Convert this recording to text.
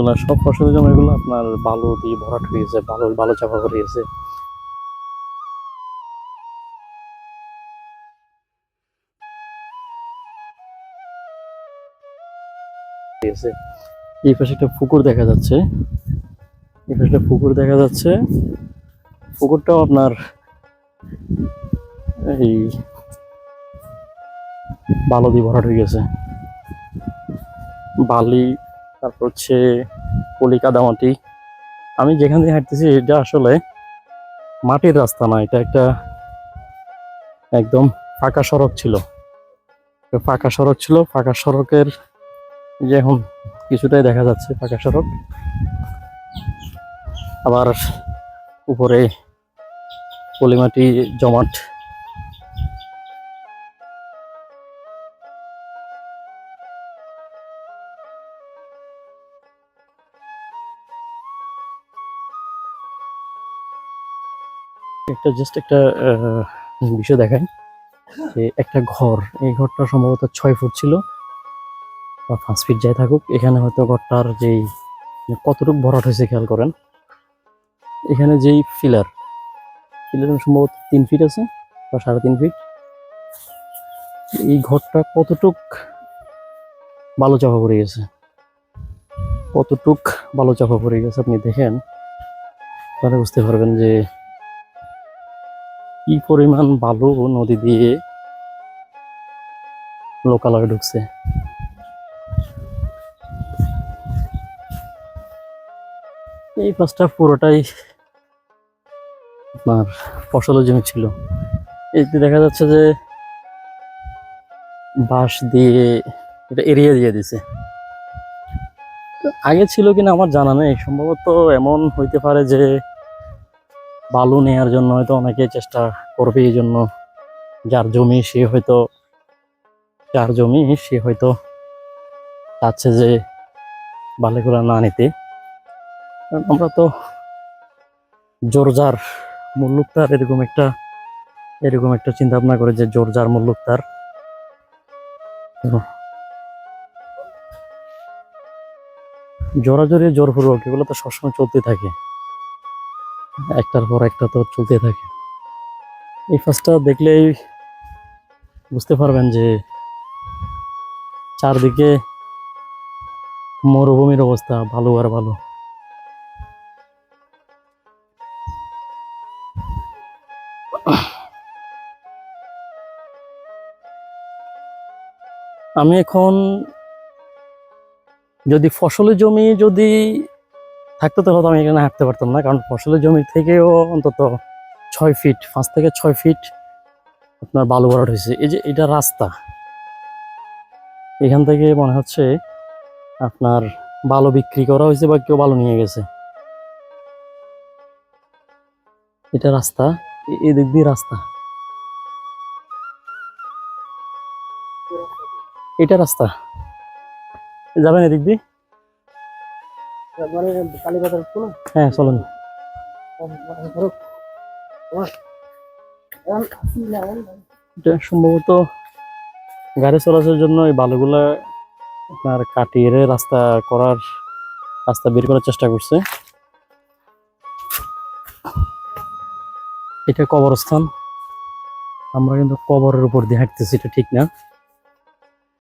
জমিগুলো সব ফসলের জমিগুলো আপনার বালু দিয়ে ভরাট হয়েছে, বালু বালু চাপা গেছে। এই পাশে একটা পুকুর দেখা যাচ্ছে। এই পাশে একটা পুকুর দেখা যাচ্ছে। পুকুরটাও আপনার এই বালু দিয়ে ভরাট হয়ে গেছে। বালি তারপর হচ্ছে পলি কাদামাটি। আমি যেখান দিয়ে হাঁটতেছি, এটা আসলে মাটির রাস্তা না, এটা একটা একদম ফাঁকা সড়ক ছিল। ফাঁকা সড়ক ছিল, ফাঁকা সড়কের যে এখন কিছুটাই দেখা যাচ্ছে ফাঁকা সড়ক। আবার উপরে পলিমাটি জমাট একটা জাস্ট একটা বিষয় দেখাই। যে একটা ঘর, এই ঘরটা সম্ভবত ছয় ফুট ছিল, বা পাঁচ ফিট যাই থাকুক। এখানে হয়তো ঘরটার যেই মানে কতটুকু ভরাট হয়েছে খেয়াল করেন। এখানে যেই ফিলার ফিলার সম্ভবত তিন ফিট আছে, বা সাড়ে তিন ফিট। এই ঘরটা কতটুক বালু চাপা পড়ে গেছে? কতটুক বালু চাপা পড়ে গেছে আপনি দেখেন, তাহলে বুঝতে পারবেন যে কি পরিমাণ বালু নদী দিয়ে লোকালয়ে ঢুকছে? এই পাঁচটা পুরোটাই আপনার ফসলের জমি ছিল। এতে দেখা যাচ্ছে যে বাঁশ দিয়ে এটা এরিয়া দিয়ে দিছে। আগে ছিল কিনা আমার জানা নেই। সম্ভবত এমন হইতে পারে যে বালু নেয়ার জন্য হয়তো অনেকে চেষ্টা করবে এই জন্য। যার জমি সে হয়তো, যার জমি সে হয়তো চাচ্ছে যে বালিগুলো না নিতে। আমরা তো জোরজার মুল্লুকতার এরকম একটা এরকম একটা চিন্তা ভাবনা করে যে জোরজার মুল্লুকতার। জোরাজোরি জোরপূর্বক এগুলো তো সবসময় চলতে থাকে। একটার পর একটা তো চলতে থাকে। এই ফার্স্টটা দেখলেই বুঝতে পারবেন যে চারদিকে মরুভূমির অবস্থা, ভালো আর ভালো। আমি এখন যদি ফসলের জমি যদি থাকতো তাহলে তো আমি এখানে হাঁটতে পারতাম না, কারণ ফসলের জমি থেকেও অন্তত ছয় ফিট পাঁচ থেকে ছয় ফিট আপনার বালু ভরাট হয়েছে। এই যে এটা রাস্তা, এখান থেকে মনে হচ্ছে আপনার বালু বিক্রি করা হয়েছে বা কেউ বালু নিয়ে গেছে। এটা রাস্তা এদিক দিয়ে রাস্তা। এটা রাস্তা। যাবেন এদিক দিয়ে? হ্যাঁ এটা সম্ভবত গাড়ি চলাচলের জন্য এই বালুগুলা আপনার কাটিয়ে রাস্তা করার, রাস্তা বের করার চেষ্টা করছে। এটা কবরস্থান। আমরা কিন্তু কবরের উপর দিয়ে হাঁটতেছি, এটা ঠিক না।